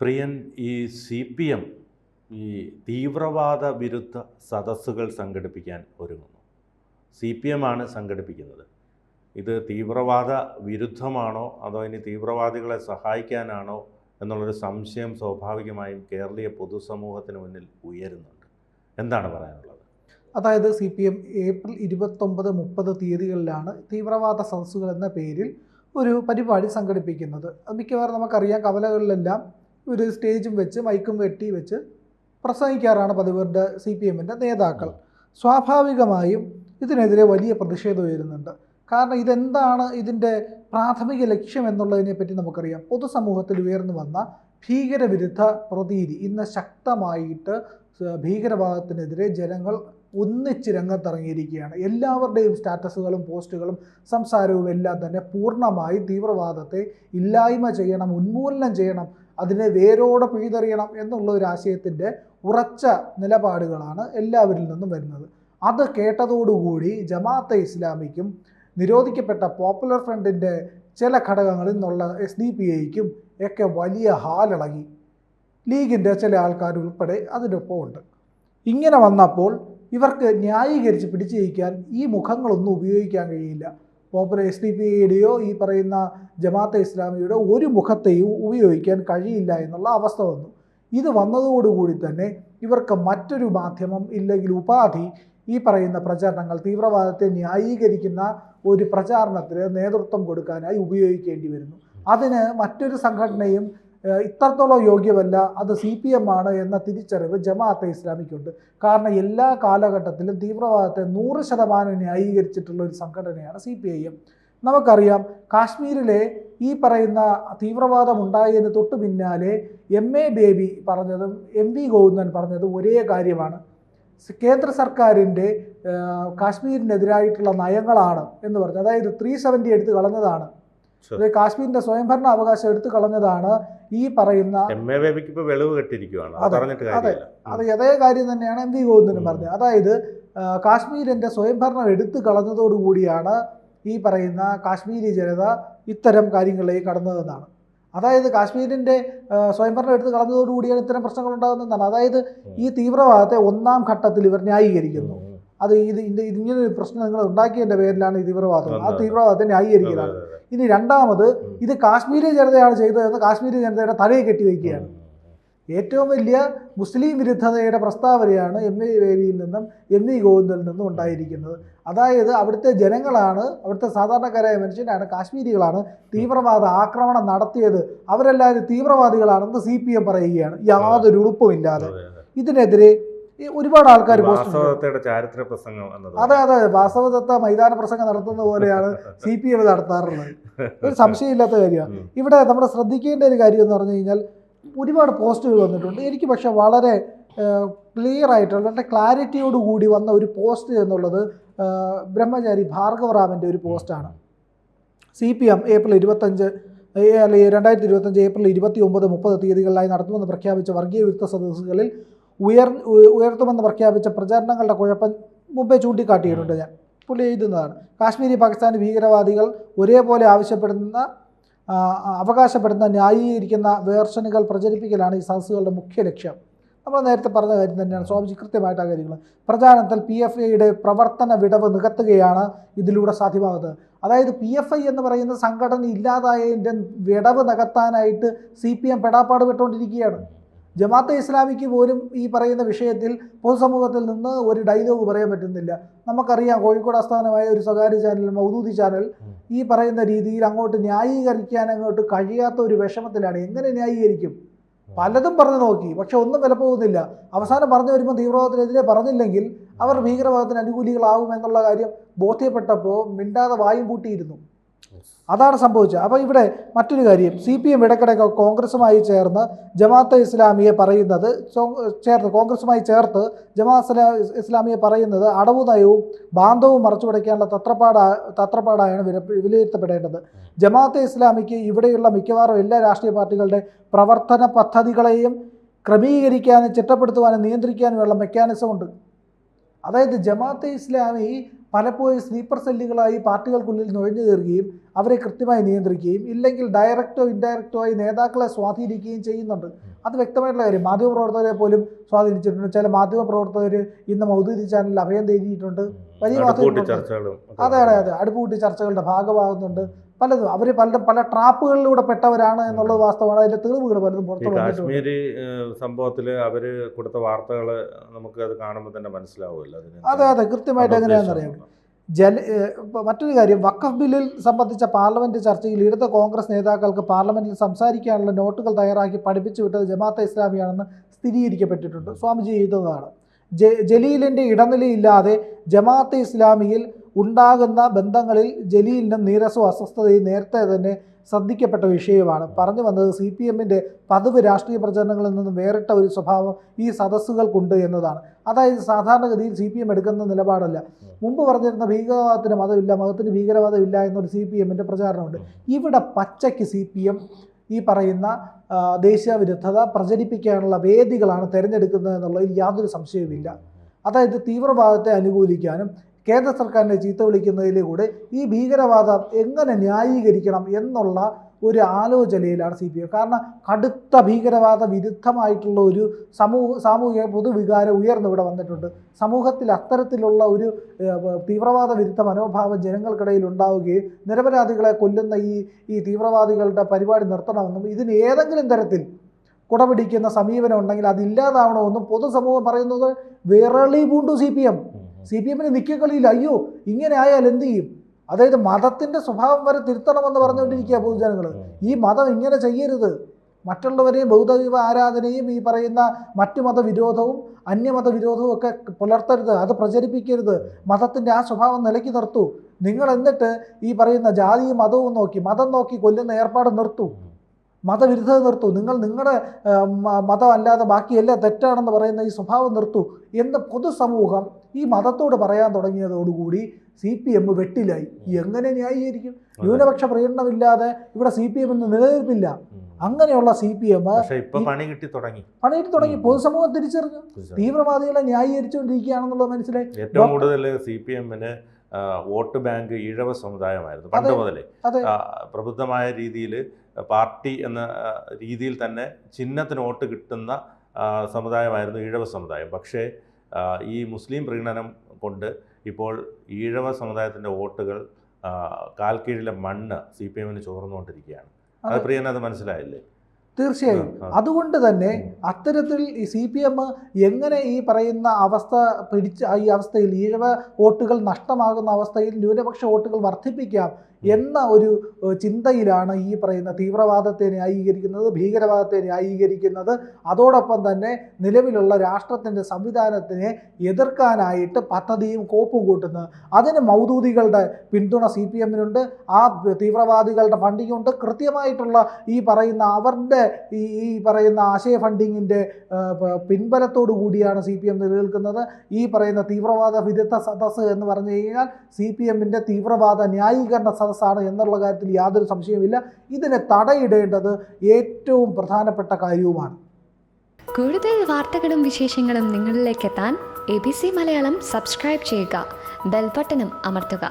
പ്രിയൻ ഈ C P M ഈ തീവ്രവാദ വിരുദ്ധ സദസ്സുകൾ സംഘടിപ്പിക്കാൻ ഒരുങ്ങുന്നു. സി പി എം ആണ് സംഘടിപ്പിക്കുന്നത്. ഇത് തീവ്രവാദ വിരുദ്ധമാണോ അതോ ഇനി തീവ്രവാദികളെ സഹായിക്കാനാണോ എന്നുള്ളൊരു സംശയം സ്വാഭാവികമായും കേരളീയ പൊതുസമൂഹത്തിന് മുന്നിൽ ഉയരുന്നുണ്ട്. എന്താണ് പറയാനുള്ളത്? അതായത് സി പി എം ഏപ്രിൽ ഇരുപത്തൊമ്പത് മുപ്പത് തീയതികളിലാണ് തീവ്രവാദ സദസ്സുകൾ എന്ന പേരിൽ ഒരു പരിപാടി സംഘടിപ്പിക്കുന്നത്. മിക്കവാറും നമുക്കറിയാം കവലകളിലെല്ലാം ഒരു സ്റ്റേജും വെച്ച് മൈക്കും വെട്ടി വെച്ച് പ്രസംഗിക്കാറാണ് പതിവരുടെ സി പി എമ്മിന്റെ നേതാക്കൾ. സ്വാഭാവികമായും ഇതിനെതിരെ വലിയ പ്രതിഷേധം ഉയരുന്നുണ്ട്. കാരണം ഇതെന്താണ് ഇതിന്റെ പ്രാഥമിക ലക്ഷ്യം എന്നുള്ളതിനെ പറ്റി നമുക്കറിയാം. പൊതുസമൂഹത്തിൽ ഉയർന്നു വന്ന ഭീകരവിരുദ്ധ പ്രതീതി ഇന്ന് ശക്തമായിട്ട് ഭീകരവാദത്തിനെതിരെ ജനങ്ങൾ ഒന്നിച്ച് രംഗത്തിറങ്ങിയിരിക്കുകയാണ്. എല്ലാവരുടെയും സ്റ്റാറ്റസുകളും പോസ്റ്റുകളും സംസാരവും എല്ലാം തന്നെ പൂർണമായി തീവ്രവാദത്തെ ഇല്ലായ്മ ചെയ്യണം ഉന്മൂലനം ചെയ്യണം അതിനെ വേരോടെ പിഴുതെറിയണം എന്നുള്ള ഒരു ആശയത്തിന്റെ ഉറച്ച നിലപാടുകളാണ് എല്ലാവരിൽ നിന്നും വരുന്നത്. അത് കേട്ടതോടുകൂടി ജമാഅത്തെ ഇസ്ലാമിക്കും നിരോധിക്കപ്പെട്ട പോപ്പുലർ ഫ്രണ്ടിന്റെ ചില ഘടകങ്ങളിൽ നിന്നുള്ള എസ് ഡി പി ഐക്കും ഒക്കെ വലിയ ഹാലിളകി. ലീഗിന്റെ ചില ആൾക്കാർ ഉൾപ്പെടെ അതിനൊപ്പം ഉണ്ട്. ഇങ്ങനെ വന്നപ്പോൾ ഇവർക്ക് ന്യായീകരിച്ച് പിടിച്ചു ജയിക്കാൻ ഈ മുഖങ്ങളൊന്നും ഉപയോഗിക്കാൻ കഴിയില്ല. പോപ്പുലർ എസ് ഡി പി ഐയുടെയോ ഈ പറയുന്ന ജമാഅത്തെ ഇസ്ലാമിയുടെ ഒരു മുഖത്തെയും ഉപയോഗിക്കാൻ കഴിയില്ല എന്നുള്ള അവസ്ഥ വന്നു. ഇത് വന്നതോടുകൂടി തന്നെ ഇവർക്ക് മറ്റൊരു മാധ്യമം ഇല്ലെങ്കിൽ ഉപാധി ഈ പറയുന്ന പ്രചാരണങ്ങൾ തീവ്രവാദത്തെ ന്യായീകരിക്കുന്ന ഒരു പ്രചാരണത്തിന് നേതൃത്വം കൊടുക്കാനായി ഉപയോഗിക്കേണ്ടി വരുന്നു. അതിന് മറ്റൊരു സംഘടനയും ഇത്രത്തോളം യോഗ്യമല്ല. അത് സി പി എം ആണ് എന്ന തിരിച്ചറിവ് ജമാഅത്തെ ഇസ്ലാമിക്കുണ്ട്. കാരണം എല്ലാ കാലഘട്ടത്തിലും തീവ്രവാദത്തെ നൂറ് ശതമാനം ന്യായീകരിച്ചിട്ടുള്ള ഒരു സംഘടനയാണ് സി പി ഐ എം നമുക്കറിയാം കാശ്മീരിലെ ഈ പറയുന്ന തീവ്രവാദം ഉണ്ടായതിന് തൊട്ട് പിന്നാലെ എം എ ബേബി പറഞ്ഞതും എം വി ഗോവിന്ദൻ പറഞ്ഞതും ഒരേ കാര്യമാണ്. കേന്ദ്ര സർക്കാരിന്റെ കാശ്മീരിനെതിരായിട്ടുള്ള നയങ്ങളാണ് എന്ന് പറഞ്ഞു അതായത് ത്രീ സെവന്റി എടുത്ത് കളഞ്ഞതാണ്. അതായത് സ്വയംഭരണ അവകാശം എടുത്തു കളഞ്ഞതാണ് ഈ പറയുന്ന വെളിവ് കെട്ടിരിക്കുകയാണ് അത് അതെ, കാര്യം തന്നെയാണ് എം വി ഗോവിന്ദനും പറഞ്ഞത്. അതായത് കാശ്മീരിന്റെ സ്വയംഭരണം എടുത്തു കളഞ്ഞതോടുകൂടിയാണ് ഈ പറയുന്ന കാശ്മീരി ജനത ഇത്തരം കാര്യങ്ങളിലേക്ക് കടന്നതെന്നാണ് അതായത് കാശ്മീരിന്റെ സ്വയംഭരണം എടുത്ത് കളഞ്ഞതോടുകൂടിയാണ് ഇത്തരം പ്രശ്നങ്ങൾ ഉണ്ടാകുന്നതെന്നാണ് അതായത് ഈ തീവ്രവാദത്തെ ഒന്നാം ഘട്ടത്തിൽ ഇവർ ന്യായീകരിക്കുന്നു. അത് ഇത് ഇത് ഇങ്ങനെ ഒരു പ്രശ്നം നിങ്ങൾ ഉണ്ടാക്കിയതിന്റെ പേരിലാണ് ഈ തീവ്രവാദം. ആ. തീവ്രവാദത്തെ അതെ. ഇനി രണ്ടാമത് ഇത് കാശ്മീരി ജനതയാണ് ചെയ്തതെന്ന് കാശ്മീരി ജനതയുടെ തലയെ കെട്ടി വയ്ക്കുകയാണ് ഏറ്റവും വലിയ മുസ്ലിം വിരുദ്ധതയുടെ പ്രസ്താവനയാണ് എം എ വേദിയിൽ നിന്നും എം വി ഗോവിന്ദനിൽ നിന്നും ഉണ്ടായിരിക്കുന്നത്. അതായത് അവിടുത്തെ ജനങ്ങളാണ് അവിടുത്തെ സാധാരണക്കാരായ മനുഷ്യരാണ് കാശ്മീരികളാണ് തീവ്രവാദ ആക്രമണം നടത്തിയത്. അവരെല്ലാവരും തീവ്രവാദികളാണെന്ന് സി പി എം പറയുകയാണ്. യാതൊരു ഉളുപ്പുമില്ലാതെ. അതെ. ഇതിനെതിരെ ഒരുപാട് ആൾക്കാർ ചാരിത്ര പ്രസംഗം അതെ അതെ വാസവദത്ത മൈതാന പ്രസംഗം നടത്തുന്ന പോലെയാണ് സി പി എം നടത്താറുള്ളത്. ഒരു സംശയമില്ലാത്ത കാര്യമാണ്. ഇവിടെ നമ്മുടെ ശ്രദ്ധിക്കേണ്ട ഒരു കാര്യം എന്ന് പറഞ്ഞു കഴിഞ്ഞാൽ ഒരുപാട് പോസ്റ്റുകൾ വന്നിട്ടുണ്ട്. എനിക്ക് പക്ഷേ വളരെ ക്ലിയർ ആയിട്ടുള്ള വളരെ ക്ലാരിറ്റിയോട് കൂടി വന്ന ഒരു പോസ്റ്റ് എന്നുള്ളത് ബ്രഹ്മചാരി ഭാർഗവറാമിന്റെ ഒരു പോസ്റ്റാണ്. സി പി എം ഏപ്രിൽ ഇരുപത്തഞ്ച് അല്ലെങ്കിൽ രണ്ടായിരത്തി ഇരുപത്തഞ്ച് ഏപ്രിൽ ഇരുപത്തി ഒമ്പത് മുപ്പത് തീയതികളിലായി നടത്തുമെന്ന് പ്രഖ്യാപിച്ച വർഗീയ വിരുദ്ധ സദസ്സുകളിൽ ഉയർ ഉയർത്തുമെന്ന് പ്രഖ്യാപിച്ച പ്രചാരണങ്ങളുടെ കുഴപ്പം മുമ്പേ ചൂണ്ടിക്കാട്ടിയിട്ടുണ്ട് ഞാൻ. പുള്ളി എഴുതുന്നതാണ്. കാശ്മീരി പാകിസ്ഥാനി ഭീകരവാദികൾ ഒരേപോലെ ആവശ്യപ്പെടുന്ന അവകാശപ്പെടുന്ന ന്യായീകരിക്കുന്ന വേർഷനുകൾ പ്രചരിപ്പിക്കലാണ് ഈ സദസ്സുകളുടെ മുഖ്യ ലക്ഷ്യം. നമ്മൾ നേരത്തെ പറഞ്ഞ കാര്യം തന്നെയാണ്. സ്വാമിജി കൃത്യമായിട്ട് ആ കാര്യങ്ങൾ. പ്രചാരണത്തിൽ പി എഫ് ഐയുടെ പ്രവർത്തന വിടവ് നികത്തുകയാണ് ഇതിലൂടെ സാധ്യമാകുന്നത്. അതായത് പി എഫ് ഐ എന്ന് പറയുന്ന സംഘടന ഇല്ലാതായതിന്റെ വിടവ് നികത്താനായിട്ട് സി പി എം പെടാപ്പാട് പെട്ടുകൊണ്ടിരിക്കുകയാണ്. ജമാഅത്തെ ഇസ്ലാമിക്ക് പോലും ഈ പറയുന്ന വിഷയത്തിൽ പൊതുസമൂഹത്തിൽ നിന്ന് ഒരു ഡയലോഗ് പറയാൻ പറ്റുന്നില്ല. നമുക്കറിയാം കോഴിക്കോട് ആസ്ഥാനമായ ഒരു സ്വകാര്യ ചാനൽ മൗദൂദി ചാനൽ ഈ പറയുന്ന രീതിയിൽ അങ്ങോട്ട് ന്യായീകരിക്കാൻ അങ്ങോട്ട് കഴിയാത്ത ഒരു വിഷമത്തിലാണ്. എങ്ങനെ ന്യായീകരിക്കും? പലതും പറഞ്ഞു നോക്കി. പക്ഷെ ഒന്നും വില പോകുന്നില്ല. അവസാനം പറഞ്ഞു വരുമ്പോൾ തീവ്രവാദത്തിനെതിരെ പറഞ്ഞില്ലെങ്കിൽ അവർ ഭീകരവാദത്തിന് അനുകൂലികളാകും എന്നുള്ള കാര്യം ബോധ്യപ്പെട്ടപ്പോൾ മിണ്ടാതെ വായും പൂട്ടിയിരുന്നു. അതാണ് സംഭവിച്ചത്. അപ്പോൾ ഇവിടെ മറ്റൊരു കാര്യം. സി പി എം ഇടയ്ക്കിടയ്ക്ക് കോൺഗ്രസുമായി ചേർന്ന് ജമാഅത്തെ ഇസ്ലാമിയെ പറയുന്നത് ചേർത്ത് കോൺഗ്രസുമായി ചേർത്ത് ജമാഅത്ത് ഇസ്ലാമിയെ പറയുന്നത് അടവു നയവും ബാന്ധവും മറച്ചുപിടിക്കാനുള്ള തത്രപ്പാടാ തത്രപ്പാടായാണ് വിലയിരുത്തപ്പെടേണ്ടത്. ജമാഅത്തെ ഇസ്ലാമിക്ക് ഇവിടെയുള്ള മിക്കവാറും എല്ലാ രാഷ്ട്രീയ പാർട്ടികളുടെ പ്രവർത്തന പദ്ധതികളെയും ക്രമീകരിക്കാനും ചിട്ടപ്പെടുത്തുവാനും നിയന്ത്രിക്കാനുമുള്ള മെക്കാനിസം ഉണ്ട്. അതായത് ജമാഅത്തെ ഇസ്ലാമി പലപ്പോഴും സ്ലീപ്പർ സെല്ലുകളായി പാർട്ടികൾക്കുള്ളിൽ നുഴഞ്ഞു കയറുകയും അവരെ കൃത്യമായി നിയന്ത്രിക്കുകയും ഇല്ലെങ്കിൽ ഡയറക്റ്റോ ഇൻഡയറക്റ്റോ ആയി നേതാക്കളെ സ്വാധീനിക്കുകയും ചെയ്യുന്നുണ്ട്. അത് വ്യക്തമായിട്ടുള്ള കാര്യം. മാധ്യമപ്രവർത്തകരെ പോലും സ്വാധീനിച്ചിട്ടുണ്ട്. ചില മാധ്യമപ്രവർത്തകർ ഇന്ന് മൗദൂദി ചാനലിൽ അഭയം തേടിയിട്ടുണ്ട്. വലിയ അതെ അതെ അതെ. അടുപ്പുകൂട്ടി ചർച്ചകളുടെ ഭാഗമാകുന്നുണ്ട്. പലതും. അവർ പലതും പല ട്രാപ്പുകളിലൂടെ പെട്ടവരാണ് എന്നുള്ളത് വാസ്തവമാണ്. അതിന്റെ തെളിവുകൾ പലതും പുറത്തു കാശ്മീരി സംഭവത്തിൽ അവർ കൊടുത്ത വാർത്തകൾ നമുക്ക് അത് കാണുമ്പോൾ തന്നെ മനസ്സിലാവുമല്ലോ അതെ അതെ. കൃത്യമായിട്ട് എന്താ എങ്ങനെയാണെന്ന് അറിയാം. ഉദ്ദേശം? ജല മറ്റൊരു കാര്യം വഖഫ് ബില്ലിൽ സംബന്ധിച്ച പാർലമെന്റ് ചർച്ചയിൽ ഇടത് കോൺഗ്രസ് നേതാക്കൾക്ക് പാർലമെന്റിൽ സംസാരിക്കാനുള്ള നോട്ടുകൾ തയ്യാറാക്കി പഠിപ്പിച്ചു വിട്ടത് ജമാഅത്തെ ഇസ്ലാമിയാണെന്ന് സ്ഥിരീകരിക്കപ്പെട്ടിട്ടുണ്ട്. സ്വാമിജി ചെയ്തതാണ് ജ ജലീലിന്റെ ഇടനിലയില്ലാതെ ജമാഅത്തെ ഇസ്ലാമിയിൽ ഉണ്ടാകുന്ന ബന്ധങ്ങളിൽ ജലീലിനും നീരസവും അസ്വസ്ഥതയും നേരത്തെ തന്നെ ശ്രദ്ധിക്കപ്പെട്ട വിഷയമാണ്. പറഞ്ഞു വന്നത് സി പി എമ്മിന്റെ പതിവ് രാഷ്ട്രീയ പ്രചരണങ്ങളിൽ നിന്നും വേറിട്ട ഒരു സ്വഭാവം ഈ സദസ്സുകൾക്കുണ്ട് എന്നതാണ്. അതായത് സാധാരണഗതിയിൽ സി പി എം എടുക്കുന്ന നിലപാടല്ല. മുമ്പ് പറഞ്ഞിരുന്ന ഭീകരവാദത്തിന് മതമില്ല മതത്തിന് ഭീകരവാദമില്ല എന്നൊരു സി പി എമ്മിന്റെ പ്രചാരണമുണ്ട്. ഇവിടെ പച്ചയ്ക്ക് സി പി എം ഈ പറയുന്ന ദേശീയ വിരുദ്ധത പ്രചരിപ്പിക്കാനുള്ള വേദികളാണ് തിരഞ്ഞെടുക്കുന്നത് എന്നുള്ളതിൽ യാതൊരു സംശയവുമില്ല. അതായത് തീവ്രവാദത്തെ അനുകൂലിക്കാനും കേന്ദ്ര സർക്കാരിനെ ചീത്ത വിളിക്കുന്നതിലൂടെ ഈ ഭീകരവാദം എങ്ങനെ ന്യായീകരിക്കണം എന്നുള്ള ഒരു ആലോചനയിലാണ് സി പി എം കാരണം കടുത്ത ഭീകരവാദ വിരുദ്ധമായിട്ടുള്ള ഒരു സമൂഹ സാമൂഹിക പൊതുവികാരം ഉയർന്നു ഇവിടെ വന്നിട്ടുണ്ട്. സമൂഹത്തിൽ അത്തരത്തിലുള്ള ഒരു തീവ്രവാദ വിരുദ്ധ മനോഭാവം ജനങ്ങൾക്കിടയിൽ ഉണ്ടാവുകയും നിരപരാധികളെ കൊല്ലുന്ന ഈ ഈ തീവ്രവാദികളുടെ പരിപാടി നിർത്തണമെന്നും ഇതിന് ഏതെങ്കിലും തരത്തിൽ കുടപിടിക്കുന്ന സമീപനം ഉണ്ടെങ്കിൽ അതില്ലാതാവണമെന്നും പൊതുസമൂഹം പറയുന്നത് വിരളി പൂണ്ടു C P M. C P എമ്മിന് നിൽക്കക്കളിയില്ല അയ്യോ ഇങ്ങനെ ആയാൽ എന്ത് ചെയ്യും? അതായത് മതത്തിന്റെ സ്വഭാവം വരെ തിരുത്തണമെന്ന് പറഞ്ഞുകൊണ്ടിരിക്കുക പൊതുജനങ്ങൾ ഈ മതം ഇങ്ങനെ ചെയ്യരുത്. മറ്റുള്ളവരെയും ബൗദ്ധദൈവ ആരാധനയും ഈ പറയുന്ന മറ്റു മതവിരോധവും അന്യമത വിരോധവും ഒക്കെ പുലർത്തരുത്. അത് പ്രചരിപ്പിക്കരുത്. മതത്തിന്റെ ആ സ്വഭാവം നിലയ്ക്ക് നിർത്തൂ. നിങ്ങൾ എന്നിട്ട് ഈ പറയുന്ന ജാതിയും മതവും നോക്കി മതം നോക്കി കൊല്ലുന്ന ഏർപ്പാട് നിർത്തൂ. മതവിരുദ്ധത നിർത്തൂ. നിങ്ങൾ നിങ്ങളുടെ മതം അല്ലാതെ ബാക്കിയെല്ലാം തെറ്റാണെന്ന് പറയുന്ന ഈ സ്വഭാവം നിർത്തൂ എന്ന് പൊതുസമൂഹം ഈ മതത്തോട് പറയാൻ തുടങ്ങിയതോടുകൂടി സി പി എം വെട്ടിലായി. എങ്ങനെ ന്യായീകരിക്കും? ന്യൂനപക്ഷ പ്രകടനമില്ലാതെ ഇവിടെ സി പി എം ഇന്ന് നിലനിൽപ്പില്ല. അങ്ങനെയുള്ള സി പി എം പണി കിട്ടി തുടങ്ങി. പണി കിട്ടി തുടങ്ങി. പൊതുസമൂഹം തിരിച്ചറിഞ്ഞു. തീവ്രവാദികളെ ന്യായീകരിച്ചുകൊണ്ടിരിക്കുകയാണെന്നുള്ളത് മനസ്സിലായി. ഏറ്റവും കൂടുതൽ സി പി എമ്മിന് വോട്ട് ബാങ്ക് ഈഴവ സമുദായമായിരുന്നു. പണ്ട്. മുതലേ. പ്രബുദ്ധമായ രീതിയിൽ പാർട്ടി എന്ന രീതിയിൽ തന്നെ ചിഹ്നത്തിന് വോട്ട് കിട്ടുന്ന സമുദായമായിരുന്നു ഈഴവ സമുദായം. പക്ഷേ ഈ മുസ്ലിം പ്രീണനം കൊണ്ട് ഇപ്പോൾ ഈഴവ സമുദായത്തിന്റെ വോട്ടുകൾ കാൽക്കീഴിലെ മണ്ണ് സി പി എമ്മിന് ചോർന്നുകൊണ്ടിരിക്കുകയാണ്. അത് പ്രിയനത് മനസ്സിലായില്ലേ? തീർച്ചയായും. അതുകൊണ്ട് തന്നെ അത്തരത്തിൽ ഈ സി പി എം എങ്ങനെ ഈ പറയുന്ന അവസ്ഥ പിടിച്ച ഈ അവസ്ഥയിൽ ഈഴവ വോട്ടുകൾ നഷ്ടമാകുന്ന അവസ്ഥയിൽ ന്യൂനപക്ഷ വോട്ടുകൾ വർദ്ധിപ്പിക്കാം എന്ന ഒരു ചിന്തയിലാണ് ഈ പറയുന്ന തീവ്രവാദത്തെ ന്യായീകരിക്കുന്നത് ഭീകരവാദത്തെ ന്യായീകരിക്കുന്നത്. അതോടൊപ്പം തന്നെ നിലവിലുള്ള രാഷ്ട്രത്തിന്റെ സംവിധാനത്തിനെ എതിർക്കാനായിട്ട് പദ്ധതിയും കോപ്പും കൂട്ടുന്നത് അതിന് മൗദൂദികളുടെ പിന്തുണ സി പി എമ്മിനുണ്ട്. ആ തീവ്രവാദികളുടെ ഫണ്ടിങ്ങുണ്ട്. കൃത്യമായിട്ടുള്ള ഈ പറയുന്ന അവരുടെ ഈ ഈ പറയുന്ന ആശയ ഫണ്ടിങ്ങിന്റെ പിൻബലത്തോടു കൂടിയാണ് സി പി എം നിലനിൽക്കുന്നത്. ഈ പറയുന്ന തീവ്രവാദ വിരുദ്ധ സദസ്സ് എന്ന് പറഞ്ഞു കഴിഞ്ഞാൽ സി പി എമ്മിന്റെ തീവ്രവാദ ന്യായീകരണ സദസ്സാണ് എന്നുള്ള കാര്യത്തിൽ യാതൊരു സംശയവുമില്ല. ഇതിനെ തടയിടേണ്ടത് ഏറ്റവും പ്രധാനപ്പെട്ട കാര്യവുമാണ്. കൂടുതൽ വാർത്തകളും വിശേഷങ്ങളും നിങ്ങളിലേക്ക് എത്താൻ A B C Malayalam subscribe ചെയ്യുക. ബെൽബട്ടനും അമർത്തുക.